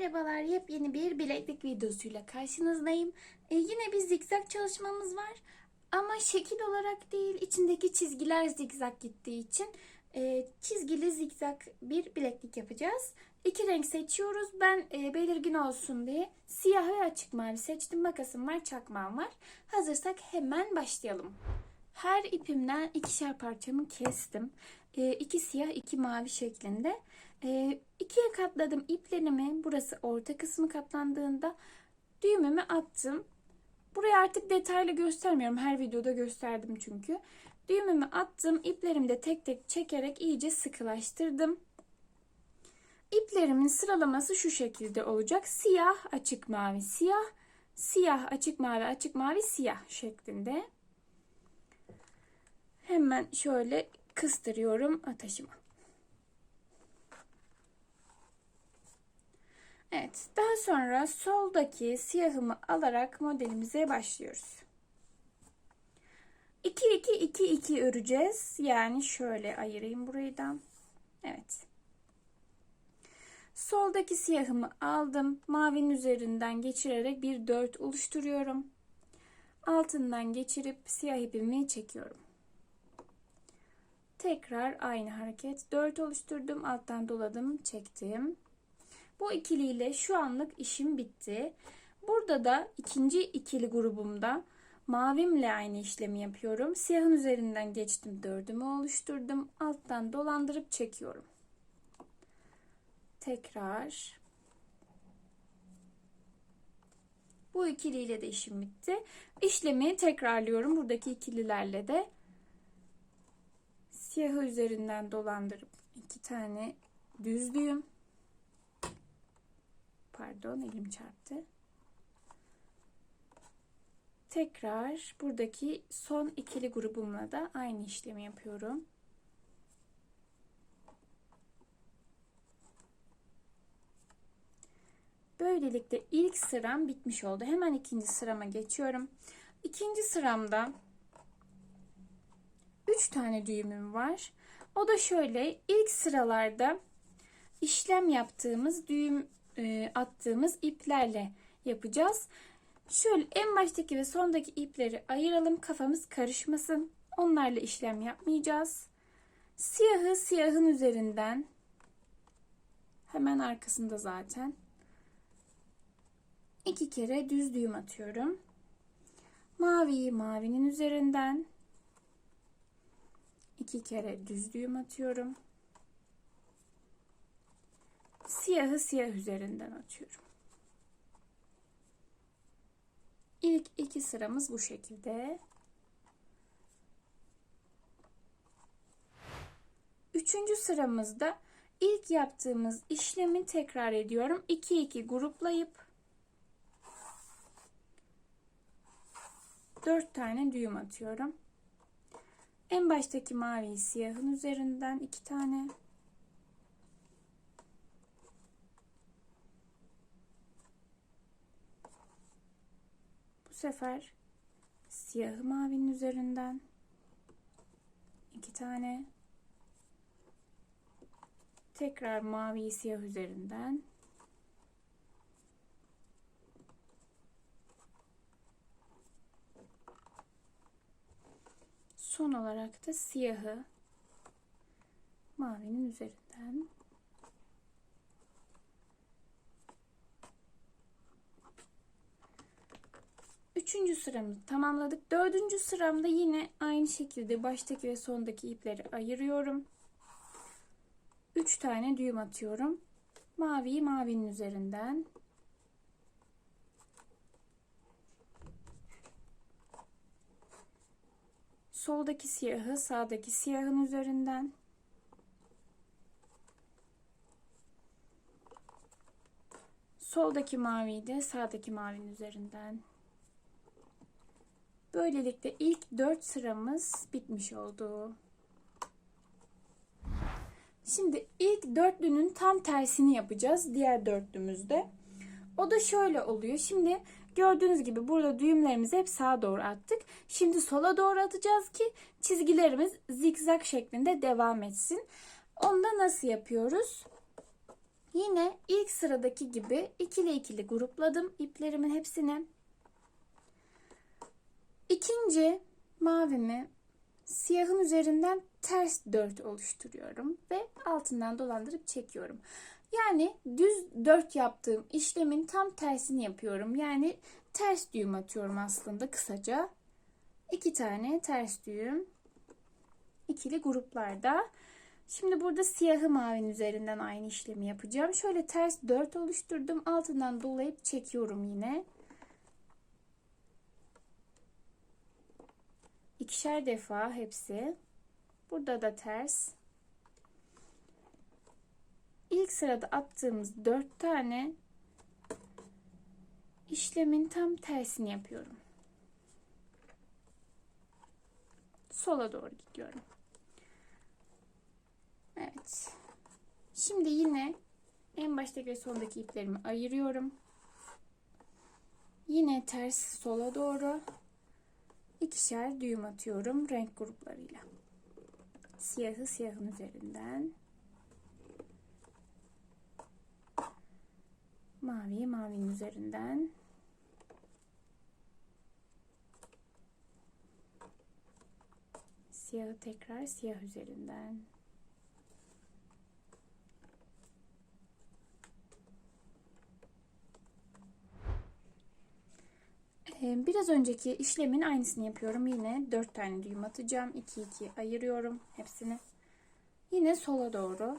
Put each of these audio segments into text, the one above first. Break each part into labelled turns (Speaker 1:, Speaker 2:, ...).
Speaker 1: Merhabalar, yepyeni bir bileklik videosuyla karşınızdayım. Ee, yine bir zikzak çalışmamız var. Ama şekil olarak değil, içindeki çizgiler zikzak gittiği için e, çizgili zikzak bir bileklik yapacağız. İki renk seçiyoruz. Ben e, belirgin olsun diye siyah ve açık mavi seçtim. Makasım var, çakmağım var. Hazırsak hemen başlayalım. Her ipimden ikişer parçamı kestim. E, iki siyah, iki mavi şeklinde. E, ikiye katladım iplerimi. Burası orta kısmı katlandığında düğümümü attım. Burayı artık detaylı göstermiyorum. Her videoda gösterdim çünkü. Düğümümü attım. İplerimi de tek tek çekerek iyice sıkılaştırdım. İplerimin sıralaması şu şekilde olacak. Siyah, açık mavi, siyah, siyah, açık mavi, açık mavi, siyah şeklinde. Hemen şöyle kıstırıyorum ataşıma. Evet, daha sonra soldaki siyahımı alarak modelimize başlıyoruz. 2 2 2 2 öreceğiz. Yani şöyle ayırayım burayı da. Evet. Soldaki siyahımı aldım. Mavinin üzerinden geçirerek bir dört oluşturuyorum. Altından geçirip siyah ipimi çekiyorum. Tekrar aynı hareket. 4 oluşturdum. Alttan doladım. Çektim. Bu ikiliyle şu anlık işim bitti. Burada da ikinci ikili grubumda mavimle aynı işlemi yapıyorum. Siyahın üzerinden geçtim. Dördümü oluşturdum. Alttan dolandırıp çekiyorum. Tekrar. Bu ikiliyle de işim bitti. İşlemi tekrarlıyorum. Buradaki ikililerle de siyahı üzerinden dolandırıp iki tane düz düğüm pardon elim çarptı. Tekrar buradaki son ikili grubumla da aynı işlemi yapıyorum. Böylelikle ilk sıram bitmiş oldu. Hemen ikinci sırama geçiyorum. İkinci sıramda 3 tane düğümüm var. O da şöyle ilk sıralarda işlem yaptığımız düğüm e, attığımız iplerle yapacağız. Şöyle en baştaki ve sondaki ipleri ayıralım kafamız karışmasın. Onlarla işlem yapmayacağız. Siyahı siyahın üzerinden hemen arkasında zaten iki kere düz düğüm atıyorum. Maviyi mavinin üzerinden iki kere düz düğüm atıyorum. Siyahı siyah üzerinden atıyorum. İlk iki sıramız bu şekilde. Üçüncü sıramızda ilk yaptığımız işlemi tekrar ediyorum. 2 2 gruplayıp 4 tane düğüm atıyorum. En baştaki maviyi siyahın üzerinden 2 tane sefer siyahı mavinin üzerinden iki tane tekrar maviyi siyah üzerinden son olarak da siyahı mavinin üzerinden Üçüncü sıramızı tamamladık. Dördüncü sıramda yine aynı şekilde baştaki ve sondaki ipleri ayırıyorum. Üç tane düğüm atıyorum. Maviyi mavinin üzerinden. Soldaki siyahı sağdaki siyahın üzerinden. Soldaki maviyi de sağdaki mavinin üzerinden. Böylelikle ilk 4 sıramız bitmiş oldu. Şimdi ilk dörtlünün tam tersini yapacağız diğer dörtlümüzde. O da şöyle oluyor. Şimdi gördüğünüz gibi burada düğümlerimizi hep sağa doğru attık. Şimdi sola doğru atacağız ki çizgilerimiz zikzak şeklinde devam etsin. Onu da nasıl yapıyoruz? Yine ilk sıradaki gibi ikili ikili grupladım iplerimin hepsini. İkinci mavimi siyahın üzerinden ters dört oluşturuyorum ve altından dolandırıp çekiyorum. Yani düz dört yaptığım işlemin tam tersini yapıyorum. Yani ters düğüm atıyorum aslında kısaca. İki tane ters düğüm ikili gruplarda. Şimdi burada siyahı mavinin üzerinden aynı işlemi yapacağım. Şöyle ters 4 oluşturdum. Altından dolayıp çekiyorum yine. İkişer defa hepsi. Burada da ters. İlk sırada attığımız 4 tane işlemin tam tersini yapıyorum. Sola doğru gidiyorum. Evet. Şimdi yine en baştaki ve sondaki iplerimi ayırıyorum. Yine ters sola doğru ikişer düğüm atıyorum renk gruplarıyla. Siyahı siyahın üzerinden. Maviyi mavinin üzerinden. Siyahı tekrar siyah üzerinden. Ee, Biraz önceki işlemin aynısını yapıyorum. Yine 4 tane düğüm atacağım. 2 2 ayırıyorum hepsini. Yine sola doğru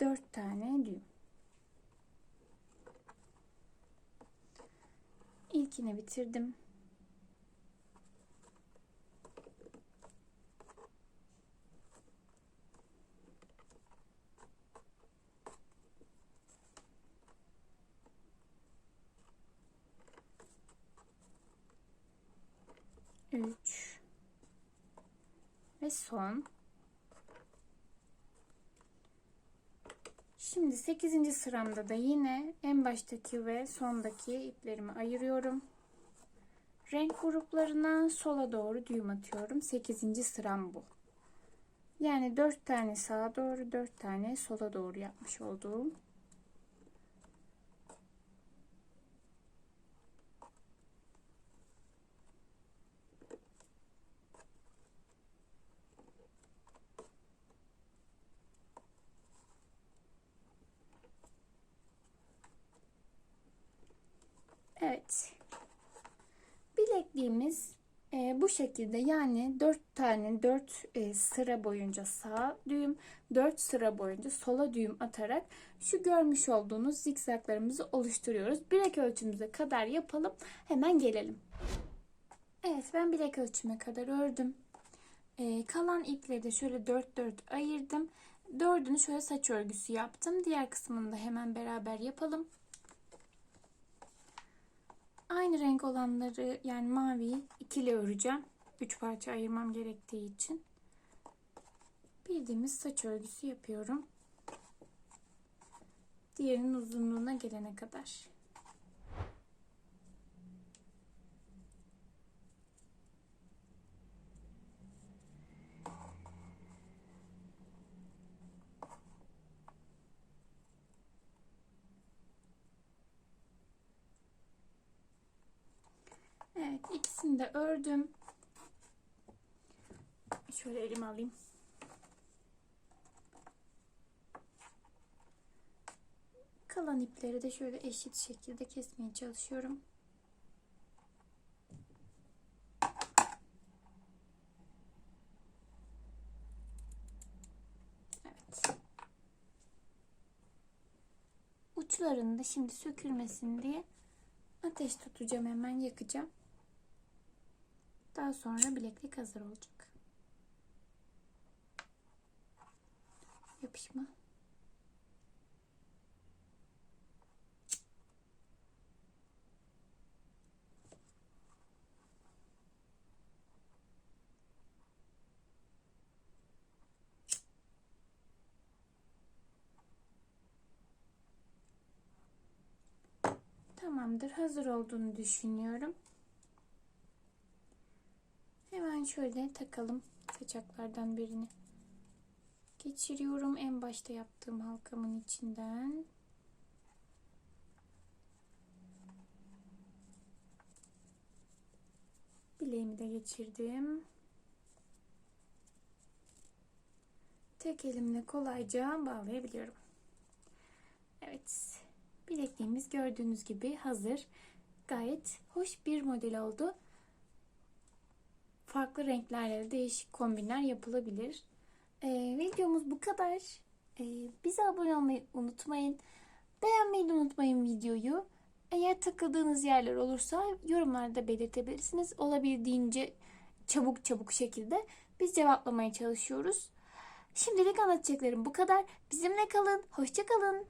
Speaker 1: 4 tane düğüm. İlkini bitirdim. Üç ve son. Şimdi 8. sıramda da yine en baştaki ve sondaki iplerimi ayırıyorum. Renk gruplarına sola doğru düğüm atıyorum. 8. sıram bu. Yani 4 tane sağa doğru 4 tane sola doğru yapmış olduğum. Evet. Bilekliğimiz e, bu şekilde yani 4 tane 4 e, sıra boyunca sağ düğüm 4 sıra boyunca sola düğüm atarak şu görmüş olduğunuz zikzaklarımızı oluşturuyoruz. Bilek ölçümüze kadar yapalım. Hemen gelelim. Evet ben bilek ölçüme kadar ördüm. E, kalan ipleri de şöyle 4 4 ayırdım. Dördünü şöyle saç örgüsü yaptım. Diğer kısmını da hemen beraber yapalım. Aynı renk olanları yani maviyi ikili öreceğim. Üç parça ayırmam gerektiği için. Bildiğimiz saç örgüsü yapıyorum. Diğerinin uzunluğuna gelene kadar. Evet ikisini de ördüm. Şöyle elime alayım. Kalan ipleri de şöyle eşit şekilde kesmeye çalışıyorum. Evet. Uçlarını da şimdi sökülmesin diye ateş tutacağım hemen yakacağım. Daha sonra bileklik hazır olacak. Yapışma. Tamamdır. Hazır olduğunu düşünüyorum. Şöyle takalım saçaklardan birini geçiriyorum en başta yaptığım halkamın içinden. Bileğimi de geçirdim. Tek elimle kolayca bağlayabiliyorum. Evet. Bilekliğimiz gördüğünüz gibi hazır. Gayet hoş bir model oldu. Farklı renklerle de değişik kombinler yapılabilir. Ee, videomuz bu kadar. Ee, bize abone olmayı unutmayın. Beğenmeyi de unutmayın videoyu. Eğer takıldığınız yerler olursa yorumlarda belirtebilirsiniz. Olabildiğince çabuk çabuk şekilde biz cevaplamaya çalışıyoruz. Şimdilik anlatacaklarım bu kadar. Bizimle kalın. Hoşça kalın.